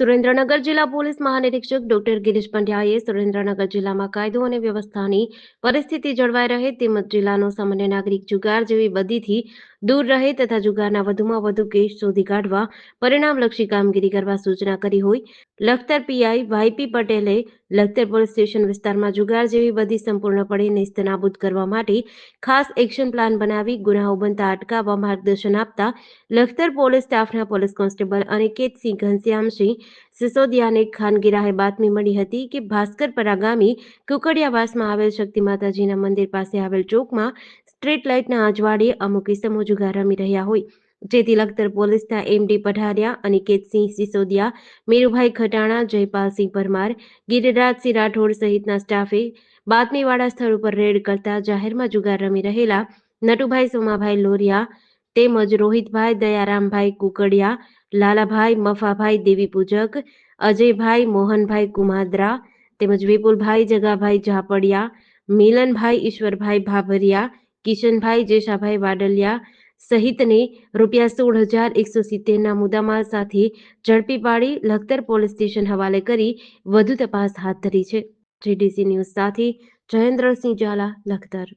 સુરેન્દ્રનગર જિલ્લા police મહાનિરીક્ષક doctor Girish પંડ્યાએ સુરેન્દ્રનગર જિલ્લામાં કાયદો અને વ્યવસ્થાની પરિસ્થિતિ જળવાઈ રહે તેમજ જિલ્લાનો સામાન્ય નાગરિક જુગાર જેવી બદીથી દૂર રહે તથા જુગારના વધુમાં વધુ કેસ શોધી કાઢવા પરિણામલક્ષી કામગીરી કરવા સૂચના કરી હોય. લખતર પીઆઈ વાયપી પટેલે લખતર પોલીસ સ્ટેશન વિસ્તારમાં જુગાર જેવી બધી સંપૂર્ણપણે નેસ્તનાબૂદ કરવા માટે ખાસ એક્શન પ્લાન બનાવી ગુનાઓ બનતા અટકાવવા માર્ગદર્શન આપતા લખતર પોલીસ સ્ટાફના પોલીસ કોન્સ્ટેબલ અનિકેતસિંહ ઘનશ્યામસિંહ સિસોદિયાને ખાનગી રાહે બાતમી મળી હતી કે ભાસ્કર પરાગામી કુકડિયાવાસમાં આવેલ શક્તિ માતાજીના મંદિર પાસે આવેલ ચોકમાં સ્ટ્રીટ લાઇટના અજવાળે અમુક ઇસમો જુગાર રમી રહ્યા હોય. જેથી લખતર પોલીસના એમડી પઢારિયા અનિકેતસિંહ સિસોદિયા, મીરુભાઈ ખટાણા, જયપાલસિંહ પરમાર, ગિરિરાજસિંહ રાઠોડ સહિતના સ્ટાફે બાતમીવાળા સ્થળ ઉપર રેડ કરતા જાહેરમાં જુગાર રમી રહેલા નટુભાઈ સોમાભાઈ લોરિયા તેમજ રોહિતભાઈ દયારામભાઈ કુકડિયા, લાલાભાઈ મફાભાઈ દેવી પૂજક અજયભાઈ મોહનભાઈ કુમાદ્રા તેમજ વિપુલભાઈ જગાભાઈ ઝાપડિયા, મિલનભાઈ ઈશ્વરભાઈ ભાભરિયા કિશનભાઈ જેશાભાઈ વાડલિયા સહિતને રૂપિયા સોળ હજાર એકસો સિત્તેરના મુદ્દામાલ સાથે ઝડપી પાડી લખતર પોલીસ સ્ટેશન હવાલે કરી વધુ તપાસ હાથ ધરી છે. જીડીસી ન્યૂઝ સાથે જયેન્દ્રસિંહ ઝાલા, લખતર